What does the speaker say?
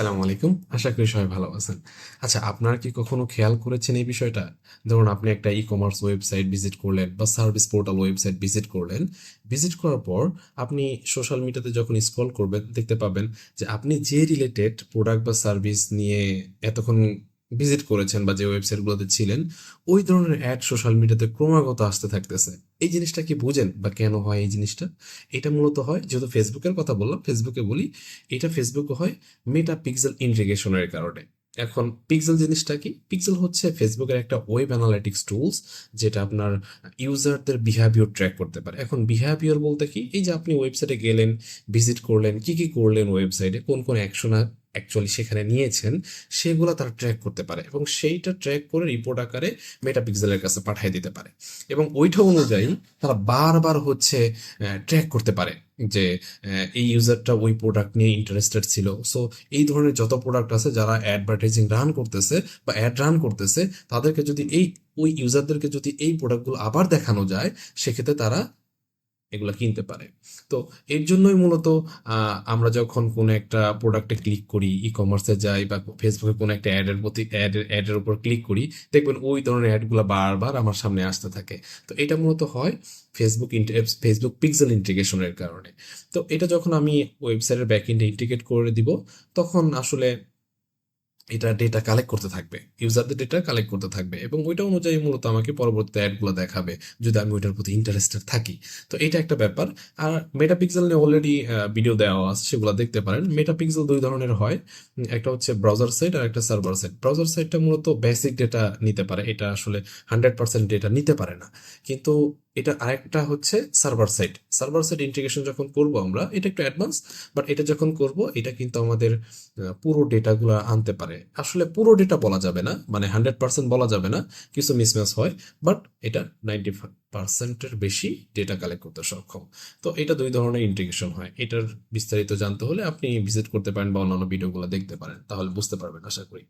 সালামু আলাইকুম আশা করি সবাই ভালো আছেন। আচ্ছা আপনার কি কখনো খেয়াল করেছেন এই বিষয়টা? ধরুন, আপনি একটা ই কমার্স ওয়েবসাইট ভিজিট করলেন বা সার্ভিস পোর্টাল ওয়েবসাইট ভিজিট করলেন। ভিজিট করার পর আপনি সোশ্যাল মিডিয়াতে যখন স্ক্রল করবেন, দেখতে পাবেন যে আপনি যে রিলেটেড প্রোডাক্ট বা সার্ভিস নিয়ে এতক্ষণ ভিজিট করেছেন বা যে ওয়েবসাইটগুলোতে ছিলেন, ওই ধরনের অ্যাড সোশ্যাল মিডিয়াতে ক্রমাগত আসতে থাকতেছে। এই জিনিসটা কি বুঝেন বা কেন হয় এই জিনিসটা? এটা মূলত হয়, যেহেতু ফেসবুকের কথা বললাম, ফেসবুকে বলি, এটা ফেসবুকে হয় মেটা পিক্সেল ইন্টিগ্রেশনের কারণে। এখন পিক্সেল জিনিসটা কি? পিক্সেল হচ্ছে ফেসবুকের একটা ওয়েব অ্যানালাইটিক্স টুলস যেটা আপনার ইউজারদের বিহেভিয়ার ট্র্যাক করতে পারে। এখন বিহেভিয়ার বলতে কি? এই যে আপনি ওয়েবসাইটে গেলেন ভিজিট করলেন, কি কি করলেন ওয়েবসাইটে কোন কোন অ্যাকশন অ্যাকচুয়ালি সেখানে নিয়েছেন, সেগুলো তারা ট্র্যাক করতে পারে এবং সেইটা ট্র্যাক করে রিপোর্ট আকারে মেটা পিক্সেলের কাছে পাঠিয়ে দিতে পারে। এবং ওইটা অনুযায়ী তারা বারবার হচ্ছে ট্র্যাক করতে পারে যে এই ইউজারটা ওই প্রোডাক্ট নিয়ে ইন্টারেস্টেড ছিল। সো এই ধরনের যত প্রোডাক্ট আছে যারা অ্যাডভার্টাইজিং রান করতেছে বা অ্যাড রান করতেছে, তাদেরকে যদি এই, ওই ইউজারদেরকে যদি এই প্রোডাক্টগুলো আবার দেখানো যায়, সেক্ষেত্রে তারা এগুলো কিনতে পারে। তো এর জন্যই মূলত আমরা যখন কোনো একটা প্রোডাক্টে ক্লিক করি ই কমার্সে যাই বা ফেসবুকে কোনো একটা অ্যাডের প্রতি অ্যাডের অ্যাডের উপর ক্লিক করি, দেখবেন ওই ধরনের অ্যাডগুলো বারবার আমার সামনে আসতে থাকে। তো এটা মূলত হয় ফেসবুক ফেসবুক পিক্সেল ইন্টিগ্রেশনের কারণে। তো এটা যখন আমি ওয়েবসাইটের ব্যাক এন্ডে ইন্টিগ্রেট করে দিব, তখন আসলে এটা ডেটা কালেক্ট করতে থাকবে। ইউজারদের ডেটা কালেক্ট করতে থাকবে এবং ওইটা অনুযায়ী মূলত আমাকে পরবর্তী অ্যাডগুলো দেখাবে যদি আমি ওইটার প্রতি ইন্টারেস্টেড থাকি। তো এটা একটা ব্যাপার। আর মেটাপিক্সেল নিয়ে অলরেডি ভিডিও দেওয়া আছে, সেগুলো দেখতে পারেন। মেটাপিক্সেল দুই ধরনের হয়। একটা হচ্ছে ব্রাউজার সাইট আর একটা সার্ভার সাইট ব্রাউজার সাইটটা মূলত বেসিক ডেটা নিতে পারে। এটা আসলে হান্ড্রেড পার্সেন্ট ডেটা নিতে পারে না। কিন্তু এটা আরেকটা হচ্ছে server site server site integration যখন করব আমরা, এটা একটু অ্যাডভান্স বাট এটা যখন করব, এটা কিন্তু আমাদের পুরো ডেটাগুলো আনতে পারে। আসলে পুরো ডেটা বলা যাবে না মানে হান্ড্রেড পার্সেন্ট বলা যাবে না, কিছু মিসম্যাচ হয় বাট এটা নাইনটি পার্সেন্টের বেশি ডেটা কালেক্ট করতে সক্ষম। তো এটা দুই ধরনের ইন্টিগ্রেশন হয়। এটার বিস্তারিত জানতে হলে আপনি ভিজিট করতে পারেন বা অন্যান্য ভিডিওগুলো দেখতে পারেন, তাহলে বুঝতে পারবেন, আশা করি।